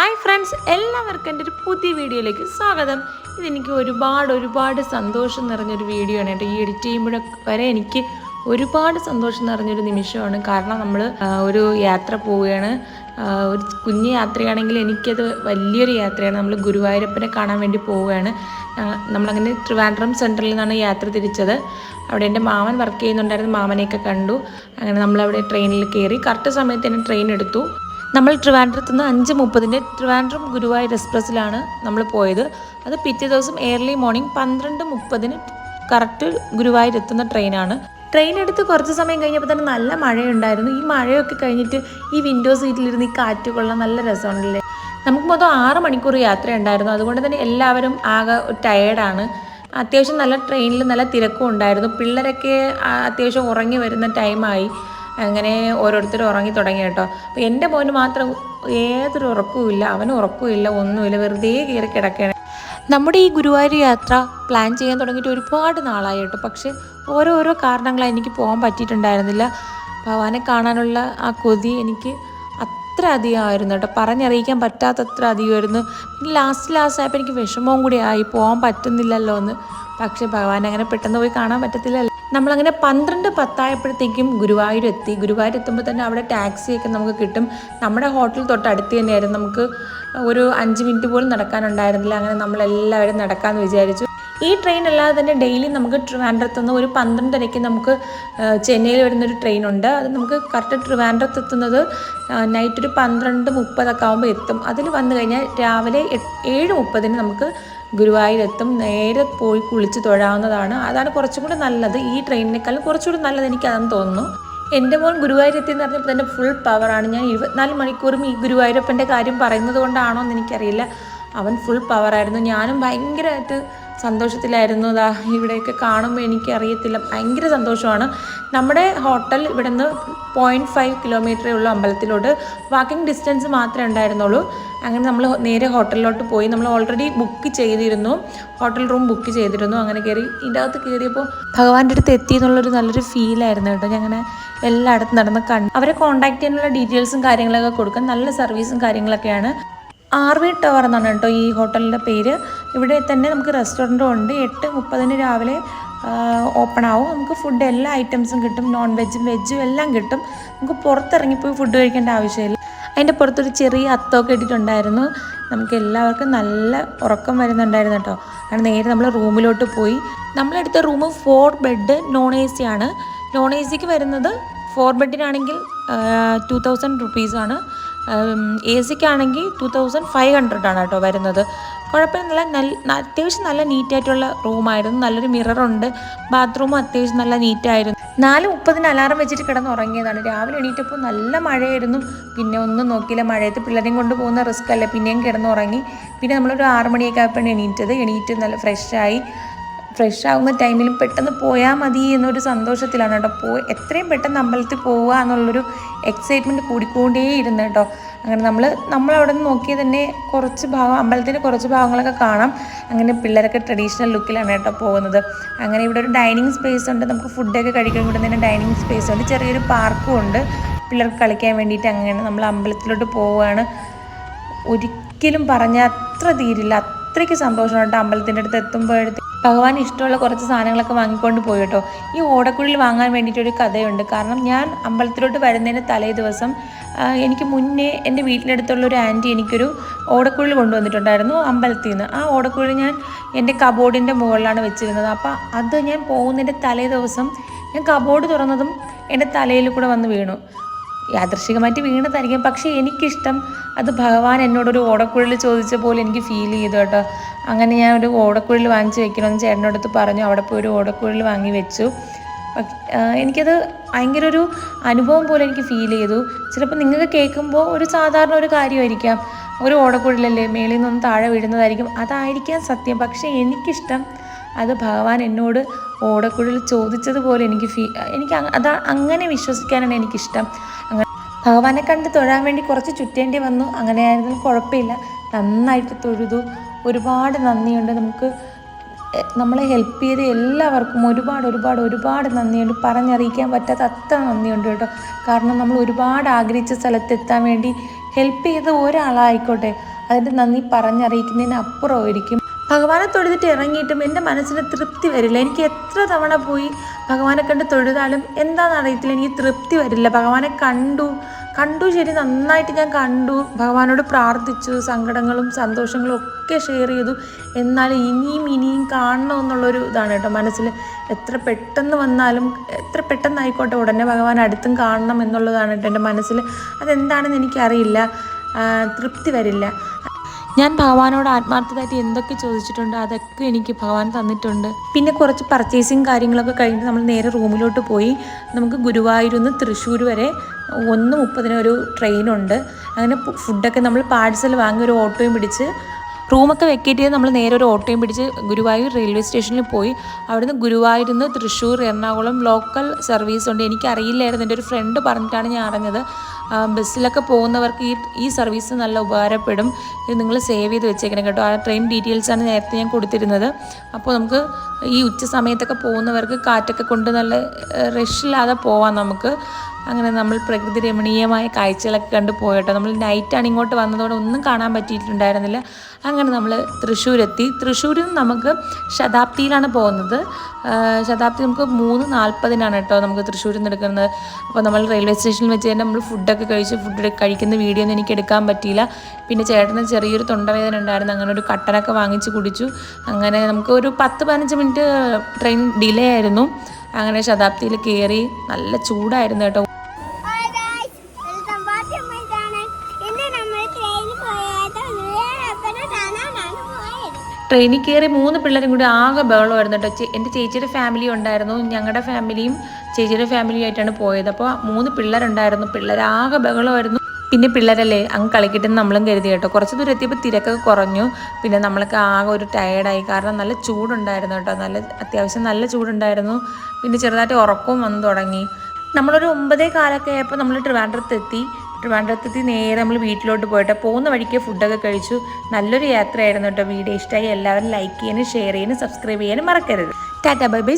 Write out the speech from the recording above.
Hi friends എല്ലാവർക്കും എന്റെ ഒരു പുതിയ വീഡിയോയിലേക്ക് സ്വാഗതം. ഇതെനിക്ക് ഒരുപാട് ഒരുപാട് സന്തോഷം നിറഞ്ഞൊരു വീഡിയോ ആണ് കേട്ടോ. ഈ എഡിറ്റ് ചെയ്യുമ്പോഴൊക്കെ വരെ എനിക്ക് ഒരുപാട് സന്തോഷം നിറഞ്ഞൊരു നിമിഷമാണ്. കാരണം നമ്മൾ ഒരു യാത്ര പോവുകയാണ്. ഒരു കുഞ്ഞു യാത്രയാണെങ്കിൽ എനിക്കത് വലിയൊരു യാത്രയാണ്. നമ്മൾ ഗുരുവായൂരപ്പനെ കാണാൻ വേണ്ടി പോവുകയാണ്. നമ്മളങ്ങനെ ട്രിവാൻഡ്രം സെന്ററിൽ നിന്നാണ് യാത്ര തിരിച്ചത്. അവിടെ എന്റെ മാമൻ വർക്ക് ചെയ്യുന്നുണ്ടായിരുന്നു. മാമനെയൊക്കെ കണ്ടു. അങ്ങനെ നമ്മളവിടെ ട്രെയിനിൽ കയറി. കറക്റ്റ് സമയത്ത് തന്നെ ട്രെയിൻ എടുത്തു. നമ്മൾ ട്രിവാൻഡ്രത്ത് നിന്ന് അഞ്ച് മുപ്പതിന്റെ ട്രിവാൻഡ്രം ഗുരുവായൂർ എക്സ്പ്രസ്സിലാണ് നമ്മൾ പോയത്. അത് പിറ്റേ ദിവസം ഏർലി മോർണിംഗ് പന്ത്രണ്ട് മുപ്പതിന് കറക്റ്റ് ഗുരുവായൂർ എത്തുന്ന ട്രെയിനാണ് ട്രെയിൻ എടുത്ത് കുറച്ച് സമയം കഴിഞ്ഞപ്പോൾ തന്നെ നല്ല മഴയുണ്ടായിരുന്നു. ഈ മഴയൊക്കെ കഴിഞ്ഞിട്ട് ഈ വിൻഡോ സീറ്റിലിരുന്ന് ഈ കാറ്റ് കൊള്ളാൻ നല്ല രസമുണ്ടല്ലേ? നമുക്ക് മൊത്തം ആറ് മണിക്കൂർ യാത്ര ഉണ്ടായിരുന്നു അതുകൊണ്ട് തന്നെ എല്ലാവരും ആകെ ടയേർഡാണ് അത്യാവശ്യം നല്ല ട്രെയിനിൽ നല്ല തിരക്കും ഉണ്ടായിരുന്നു. പിള്ളേരൊക്കെ അത്യാവശ്യം ഉറങ്ങി വരുന്ന ടൈമായി അങ്ങനെ ഓരോരുത്തരും ഉറങ്ങി തുടങ്ങി കേട്ടോ. അപ്പോൾ എന്റെ മോന് മാത്രം ഏതൊരു ഉറക്കവുമില്ല അവന് ഉറക്കവുമില്ല ഒന്നുമില്ല വെറുതെ കയറി കിടക്കുകയാണ്. നമ്മുടെ ഈ ഗുരുവായൂർ യാത്ര പ്ലാൻ ചെയ്യാൻ തുടങ്ങിയിട്ട് ഒരുപാട് നാളായി കേട്ടോ. പക്ഷേ ഓരോരോ കാരണങ്ങളാണ് എനിക്ക് പോകാൻ പറ്റിയിട്ടുണ്ടായിരുന്നില്ല. ഭവാനെ കാണാനുള്ള ആ കൊതി എനിക്ക് അത്ര അധികമായിരുന്നു കേട്ടോ. പറഞ്ഞറിയിക്കാൻ പറ്റാത്തത്ര അധികമായിരുന്നു. പിന്നെ ലാസ്റ്റ് ലാസ്റ്റ് ആയപ്പോൾ എനിക്ക് വിഷമവും കൂടി ആയി. പോകാൻ പറ്റുന്നില്ലല്ലോ എന്ന് പക്ഷേ ഭഗവാൻ അങ്ങനെ പെട്ടെന്ന് പോയി കാണാൻ പറ്റത്തില്ലല്ലോ. നമ്മളങ്ങനെ പന്ത്രണ്ട് പത്തായപ്പോഴത്തേക്കും ഗുരുവായൂർ എത്തി. ഗുരുവായൂർ എത്തുമ്പോൾ തന്നെ അവിടെ ടാക്സിയൊക്കെ നമുക്ക് കിട്ടും. നമ്മുടെ ഹോട്ടൽ തൊട്ട് അടുത്ത് തന്നെയായിരുന്നു. നമുക്ക് ഒരു അഞ്ച് മിനിറ്റ് പോലും നടക്കാനുണ്ടായിരുന്നില്ല. അങ്ങനെ നമ്മളെല്ലാവരും നടക്കാമെന്ന് വിചാരിച്ചു. ഈ ട്രെയിൻ അല്ലാതെ തന്നെ ഡെയിലി നമുക്ക് ട്രിവാൻഡ്രത്തുനിന്ന് ഒരു പന്ത്രണ്ടരയ്ക്ക് നമുക്ക് ചെന്നൈയിൽ വരുന്നൊരു ട്രെയിൻ ഉണ്ട്. അത് നമുക്ക് കറക്റ്റ് ട്രിവാൻഡ്രത്ത് എത്തുന്നത് നൈറ്റ് ഒരു പന്ത്രണ്ട് മുപ്പതൊക്കെ ആകുമ്പോൾ എത്തും. അതിൽ വന്നു കഴിഞ്ഞാൽ രാവിലെ ഏഴ് മുപ്പതിന് നമുക്ക് ഗുരുവായൂരെത്തും നേരെ പോയി കുളിച്ച് തൊഴാവുന്നതാണ്. അതാണ് കുറച്ചും കൂടി നല്ലത്. ഈ ട്രെയിനിനേക്കാളും കുറച്ചുകൂടി നല്ലത് എനിക്കതെന്ന് തോന്നുന്നു. എന്റെ മോൻ ഗുരുവായൂരെത്തി എന്ന് പറഞ്ഞപ്പോൾ തന്നെ ഫുൾ പവറാണ് ഞാൻ ഇരുപത്തിനാല് മണിക്കൂറും ഈ ഗുരുവായൂരപ്പന്റെ കാര്യം പറയുന്നത് കൊണ്ടാണോ എന്ന് എനിക്കറിയില്ല. അവൻ ഫുൾ പവറായിരുന്നു ഞാനും ഭയങ്കരമായിട്ട് സന്തോഷത്തിലായിരുന്നു. ദാ ഇവിടെയൊക്കെ കാണുമ്പോൾ എനിക്കറിയത്തില്ല. ഭയങ്കര സന്തോഷമാണ്. നമ്മുടെ ഹോട്ടൽ ഇവിടെ നിന്ന് പോയിന്റ് ഫൈവ് കിലോമീറ്ററേ ഉള്ളൂ അമ്പലത്തിലോട്ട് വാക്കിംഗ് ഡിസ്റ്റൻസ് മാത്രമേ ഉണ്ടായിരുന്നുള്ളൂ. അങ്ങനെ നമ്മൾ നേരെ ഹോട്ടലിലോട്ട് പോയി. നമ്മൾ ഓൾറെഡി ബുക്ക് ചെയ്തിരുന്നു. ഹോട്ടൽ റൂം ബുക്ക് ചെയ്തിരുന്നു. അങ്ങനെ കയറി ഇതിന്റെ അകത്ത് കയറിയപ്പോൾ ഭഗവാന്റെ അടുത്ത് എത്തി എന്നുള്ളൊരു നല്ലൊരു ഫീലായിരുന്നു കേട്ടോ. ഞാൻ അങ്ങനെ എല്ലായിടത്തും നടന്ന് കണ്ടു അവരെ കോൺടാക്ട് ചെയ്യാനുള്ള ഡീറ്റെയിൽസും കാര്യങ്ങളൊക്കെ കൊടുക്കാൻ നല്ല സർവീസും കാര്യങ്ങളൊക്കെയാണ്. ആർ വി ടവർ എന്നാണ് കേട്ടോ ഈ ഹോട്ടലിന്റെ പേര്. ഇവിടെ തന്നെ നമുക്ക് റെസ്റ്റോറന്റും ഉണ്ട്. എട്ട് മുപ്പതിന് രാവിലെ ഓപ്പൺ ആവും. നമുക്ക് ഫുഡ് എല്ലാ ഐറ്റംസും കിട്ടും. നോൺ വെജും വെജും എല്ലാം കിട്ടും. നമുക്ക് പുറത്തിറങ്ങിപ്പോയി ഫുഡ് കഴിക്കേണ്ട ആവശ്യമില്ല. അതിന്റെ പുറത്തൊരു ചെറിയ അത്തമൊക്കെ ഇട്ടിട്ടുണ്ടായിരുന്നു. നമുക്ക് എല്ലാവർക്കും നല്ല ഉറക്കം വരുന്നുണ്ടായിരുന്നു കേട്ടോ. അങ്ങനെ നേരെ നമ്മൾ റൂമിലോട്ട് പോയി. നമ്മളെടുത്ത room four bed non A C ആണ്. നോൺ എ സിക്ക് വരുന്നത് ഫോർ ബെഡിനാണെങ്കിൽ ടു തൗസൻഡ് റുപ്പീസാണ് എ സിക്കാണെങ്കിൽ ടു തൗസൻഡ് ഫൈവ് ഹൺഡ്രഡ് ആണ് കേട്ടോ വരുന്നത്. കുഴപ്പമില്ല നല്ല അത്യാവശ്യം നല്ല നീറ്റായിട്ടുള്ള റൂമായിരുന്നു നല്ലൊരു മിററുണ്ട് ബാത്റൂമും അത്യാവശ്യം നല്ല നീറ്റായിരുന്നു നാല് മുപ്പതിന് അലാറം വെച്ചിട്ട് കിടന്ന് ഉറങ്ങിയതാണ് രാവിലെ എണീറ്റപ്പോൾ നല്ല മഴയായിരുന്നു. പിന്നെ ഒന്നും നോക്കിയില്ല. മഴയത്ത് പിള്ളേരെയും കൊണ്ട് പോകുന്ന റിസ്ക് അല്ല. പിന്നെയും കിടന്നുറങ്ങി. പിന്നെ നമ്മളൊരു ആറ് മണിയൊക്കെ ആയപ്പോഴാണ് എണീറ്റത്. എണീറ്റ് നല്ല ഫ്രഷായി ഫ്രഷ് ആവുന്ന ടൈമിലും പെട്ടെന്ന് പോയാൽ മതി എന്നൊരു സന്തോഷത്തിലാണ് കേട്ടോ. പോയി എത്രയും പെട്ടെന്ന് അമ്പലത്തിൽ പോവുക എന്നുള്ളൊരു എക്സൈറ്റ്മെന്റ് കൂടിക്കൊണ്ടേ ഇരുന്ന് കേട്ടോ. അങ്ങനെ നമ്മൾ നമ്മളവിടെ നിന്ന് നോക്കിയാൽ തന്നെ കുറച്ച് ഭാഗം അമ്പലത്തിന്റെ കുറച്ച് ഭാഗങ്ങളൊക്കെ കാണാം. അങ്ങനെ പിള്ളേരൊക്കെ ട്രഡീഷണൽ ലുക്കിലാണ് കേട്ടോ പോകുന്നത്. അങ്ങനെ ഇവിടെ ഒരു ഡൈനിങ് സ്പേസ് ഉണ്ട്. നമുക്ക് ഫുഡൊക്കെ കഴിക്കാൻ കൂടെ തന്നെ ഡൈനിങ് സ്പേസ് ഉണ്ട്. ചെറിയൊരു പാർക്കും ഉണ്ട്. പിള്ളേർക്ക് കളിക്കാൻ വേണ്ടിയിട്ട് അങ്ങനെ നമ്മൾ അമ്പലത്തിലോട്ട് പോവുകയാണ്. ഒരിക്കലും പറഞ്ഞാൽ അത്ര തീരില്ല. അത്രയ്ക്ക് സന്തോഷമാണ് കേട്ടോ അമ്പലത്തിന്റെ അടുത്ത് എത്തുമ്പോഴത്തെ ഭഗവാൻ ഇഷ്ടമുള്ള കുറച്ച് സാധനങ്ങളൊക്കെ വാങ്ങിക്കൊണ്ട് പോയി കേട്ടോ. ഈ ഓടക്കുള്ളിൽ വാങ്ങാൻ വേണ്ടിയിട്ടൊരു കഥയുണ്ട്. കാരണം ഞാൻ അമ്പലത്തിലോട്ട് വരുന്നതിന് തലേ ദിവസം എനിക്ക് മുന്നേ എന്റെ വീട്ടിനടുത്തുള്ള ഒരു ആന്റി എനിക്കൊരു ഓടക്കുഴിൽ കൊണ്ടുവന്നിട്ടുണ്ടായിരുന്നു അമ്പലത്തിൽ നിന്ന് ആ ഓടക്കുള്ളിൽ ഞാൻ എന്റെ കബോർഡിന്റെ മുകളിലാണ് വെച്ചിരുന്നത്. അപ്പോൾ അത് ഞാൻ പോകുന്നതിന്റെ തലേ ദിവസം ഞാൻ കബോർഡ് തുറന്നതും എന്റെ തലയിൽ കൂടെ വന്ന് വീണു. യാദൃശികമായിട്ട് വീണതായിരിക്കും. പക്ഷേ എനിക്കിഷ്ടം അത് ഭഗവാൻ എന്നോടൊരു ഓടക്കുഴൽ ചോദിച്ച പോലെ എനിക്ക് ഫീൽ ചെയ്തു കേട്ടോ. അങ്ങനെ ഞാൻ ഒരു ഓടക്കുഴൽ വാങ്ങിച്ച് വെക്കണമെന്ന് ചേട്ടന്റെ അടുത്ത് പറഞ്ഞു. അവിടെ പോയി ഒരു ഓടക്കുഴൽ വാങ്ങി വെച്ചു. എനിക്കത് ഭയങ്കര ഒരു അനുഭവം പോലെ എനിക്ക് ഫീൽ ചെയ്തു. ചിലപ്പോൾ നിങ്ങൾക്ക് കേൾക്കുമ്പോൾ ഒരു സാധാരണ ഒരു കാര്യമായിരിക്കാം. ഒരു ഓടക്കുഴലല്ലേ മേളിൽ നിന്നൊന്ന് താഴെ വീഴുന്നതായിരിക്കും. അതായിരിക്കാം സത്യം. പക്ഷേ എനിക്കിഷ്ടം അത് ഭഗവാൻ എന്നോട് ഓടക്കുഴൽ ചോദിച്ചതുപോലെ എനിക്ക് ഫീ എനിക്ക് അത് അങ്ങനെ വിശ്വസിക്കാനാണ് എനിക്കിഷ്ടം. അങ്ങനെ ഭഗവാനെ കണ്ട് തൊഴാൻ വേണ്ടി കുറച്ച് ചുറ്റേണ്ടി വന്നു. അങ്ങനെ ആയിരുന്നു കുഴപ്പമില്ല. നന്നായിട്ട് തൊഴുതു. ഒരുപാട് നന്ദിയുണ്ട്. നമുക്ക് നമ്മളെ ഹെൽപ്പ് ചെയ്ത എല്ലാവർക്കും ഒരുപാട് ഒരുപാട് ഒരുപാട് നന്ദിയുണ്ട്. പറഞ്ഞറിയിക്കാൻ പറ്റാത്ത അത്ര നന്ദിയുണ്ട് കേട്ടോ. കാരണം നമ്മൾ ഒരുപാട് ആഗ്രഹിച്ച സ്ഥലത്തെത്താൻ വേണ്ടി ഹെൽപ്പ് ചെയ്ത ഒരാളായിക്കോട്ടെ. അതിന്റെ നന്ദി പറഞ്ഞറിയിക്കുന്നതിന് അപ്പുറമായിരിക്കും. ഭഗവാനെ തൊഴുതിട്ട് ഇറങ്ങിയിട്ടും എന്റെ മനസ്സിന് തൃപ്തി വരില്ല. എനിക്ക് എത്ര തവണ പോയി ഭഗവാനെ കണ്ട് തൊഴുതാലും എന്താണെന്ന് അറിയത്തില്ല. എനിക്ക് തൃപ്തി വരില്ല. ഭഗവാനെ കണ്ടു കണ്ടു ശരി നന്നായിട്ട് ഞാൻ കണ്ടു. ഭഗവാനോട് പ്രാർത്ഥിച്ചു സങ്കടങ്ങളും സന്തോഷങ്ങളും ഒക്കെ ഷെയർ ചെയ്തു. എന്നാൽ ഇനിയും ഇനിയും കാണണമെന്നുള്ളൊരു ഇതാണ് കേട്ടോ മനസ്സിൽ. എത്ര പെട്ടെന്ന് വന്നാലും എത്ര പെട്ടെന്നായിക്കോട്ടെ ഉടനെ ഭഗവാൻ അടുത്തും കാണണം എന്നുള്ളതാണ് കേട്ടോ എന്റെ മനസ്സിൽ. അതെന്താണെന്ന് എനിക്കറിയില്ല. തൃപ്തി വരില്ല. ഞാൻ ഭഗവാനോട് ആത്മാർത്ഥമായിട്ട് എന്തൊക്കെ ചോദിച്ചിട്ടുണ്ട് അതൊക്കെ എനിക്ക് ഭഗവാൻ തന്നിട്ടുണ്ട്. പിന്നെ കുറച്ച് പർച്ചേസിങ് കാര്യങ്ങളൊക്കെ കഴിഞ്ഞ് നമ്മൾ നേരെ റൂമിലോട്ട് പോയി. നമുക്ക് ഗുരുവായൂരിൽ നിന്ന് തൃശ്ശൂർ വരെ ഒന്ന് മുപ്പതിന് ഒരു ട്രെയിനുണ്ട്. അങ്ങനെ ഫുഡൊക്കെ നമ്മൾ പാഴ്സൽ വാങ്ങി ഒരു ഓട്ടോയും പിടിച്ച് റൂമൊക്കെ വെക്കേറ്റ് ചെയ്ത് നമ്മൾ നേരെ ഒരു ഓട്ടോയും പിടിച്ച് ഗുരുവായൂർ റെയിൽവേ സ്റ്റേഷനിൽ പോയി. അവിടുന്ന് ഗുരുവായൂരിൽ നിന്ന് തൃശ്ശൂർ എറണാകുളം ലോക്കൽ സർവീസ് ഉണ്ട്. എനിക്കറിയില്ലായിരുന്നു. എന്റെ ഒരു ഫ്രണ്ട് പറഞ്ഞിട്ടാണ് ഞാൻ അറിഞ്ഞത്. ബസ്സിലൊക്കെ പോകുന്നവർക്ക് ഈ ഈ സർവീസ് നല്ല ഉപകാരപ്പെടും. ഇത് നിങ്ങൾ സേവ് ചെയ്ത് വെച്ചേക്കണം കേട്ടോ. ആ ട്രെയിൻ ഡീറ്റെയിൽസാണ് നേരത്തെ ഞാൻ കൊടുത്തിരുന്നത്. അപ്പോൾ നമുക്ക് ഈ ഉച്ച സമയത്തൊക്കെ പോകുന്നവർക്ക് കാറ്റൊക്കെ കൊണ്ട് നല്ല റഷില്ലാതെ പോവാം നമുക്ക്. അങ്ങനെ നമ്മൾ പ്രകൃതി രമണീയമായ കാഴ്ചകളൊക്കെ കണ്ട് പോയിട്ടോ. നമ്മൾ നൈറ്റാണ് ഇങ്ങോട്ട് വന്നതോടെ ഒന്നും കാണാൻ പറ്റിയിട്ടുണ്ടായിരുന്നില്ല. അങ്ങനെ നമ്മൾ തൃശ്ശൂരെത്തി. തൃശ്ശൂരിൽ നിന്ന് നമുക്ക് ശതാബ്ദിയിലാണ് പോകുന്നത്. ശതാബ്ദി നമുക്ക് മൂന്ന് നാൽപ്പതിനാണ് കേട്ടോ നമുക്ക് തൃശ്ശൂരിൽ നിന്ന് എടുക്കുന്നത്. അപ്പോൾ നമ്മൾ റെയിൽവേ സ്റ്റേഷനിൽ വെച്ച് തന്നെ നമ്മൾ ഫുഡൊക്കെ കഴിച്ച് ഫുഡ് കഴിക്കുന്ന വീഡിയോ ഒന്നും എനിക്ക് എടുക്കാൻ പറ്റിയില്ല. പിന്നെ ചേട്ടന് ചെറിയൊരു തൊണ്ടവേദന ഉണ്ടായിരുന്നു. അങ്ങനെ ഒരു കട്ടനൊക്കെ വാങ്ങിച്ച് കുടിച്ചു. അങ്ങനെ നമുക്ക് ഒരു പത്ത് പതിനഞ്ച് മിനിറ്റ് ട്രെയിൻ ഡിലേ ആയിരുന്നു. അങ്ങനെ ശതാബ്ദിയിൽ കയറി നല്ല ചൂടായിരുന്നു കേട്ടോ. ട്രെയിനിൽ കയറി മൂന്ന് പിള്ളേരും കൂടി ആകെ ബഹളമായിരുന്നു കേട്ടോ. എന്റെ ചേച്ചിയുടെ ഫാമിലി ഉണ്ടായിരുന്നു. ഞങ്ങളുടെ ഫാമിലിയും ചേച്ചിയുടെ ഫാമിലിയും ആയിട്ടാണ് പോയത്. അപ്പോൾ മൂന്ന് പിള്ളേരുണ്ടായിരുന്നു. പിള്ളേരാകെ ബഹളമായിരുന്നു. പിന്നെ പിള്ളേരല്ലേ അങ്ങ് കളിക്കിട്ടെന്ന് നമ്മളും കരുതി കേട്ടോ. കുറച്ച് ദൂരം എത്തിയപ്പോൾ തിരക്കൊക്കെ കുറഞ്ഞു. പിന്നെ നമ്മൾക്ക് ആകെ ഒരു ടയേർഡായി കാരണം നല്ല ചൂടുണ്ടായിരുന്നു കേട്ടോ. നല്ല അത്യാവശ്യം നല്ല ചൂടുണ്ടായിരുന്നു. പിന്നെ ചെറുതായിട്ട് ഉറക്കവും വന്നു തുടങ്ങി. നമ്മളൊരു ഒമ്പതേ കാലൊക്കെ ആയപ്പോൾ നമ്മൾ ട്രിവാൻഡ്രത്ത് എത്തി ട്രിവാൻഡ്രത്തെത്തി നേരെ നമ്മൾ വീട്ടിലോട്ട് പോയിട്ട് പോകുന്ന വഴിക്ക് ഫുഡൊക്കെ കഴിച്ചു. നല്ലൊരു യാത്രയായിരുന്നു കേട്ടോ വീഡിയോ ഇഷ്ടമായി എല്ലാവരും ലൈക്ക് ചെയ്യാനും ഷെയർ ചെയ്യാനും സബ്സ്ക്രൈബ് ചെയ്യാനും മറക്കരുത്. Tata bye bye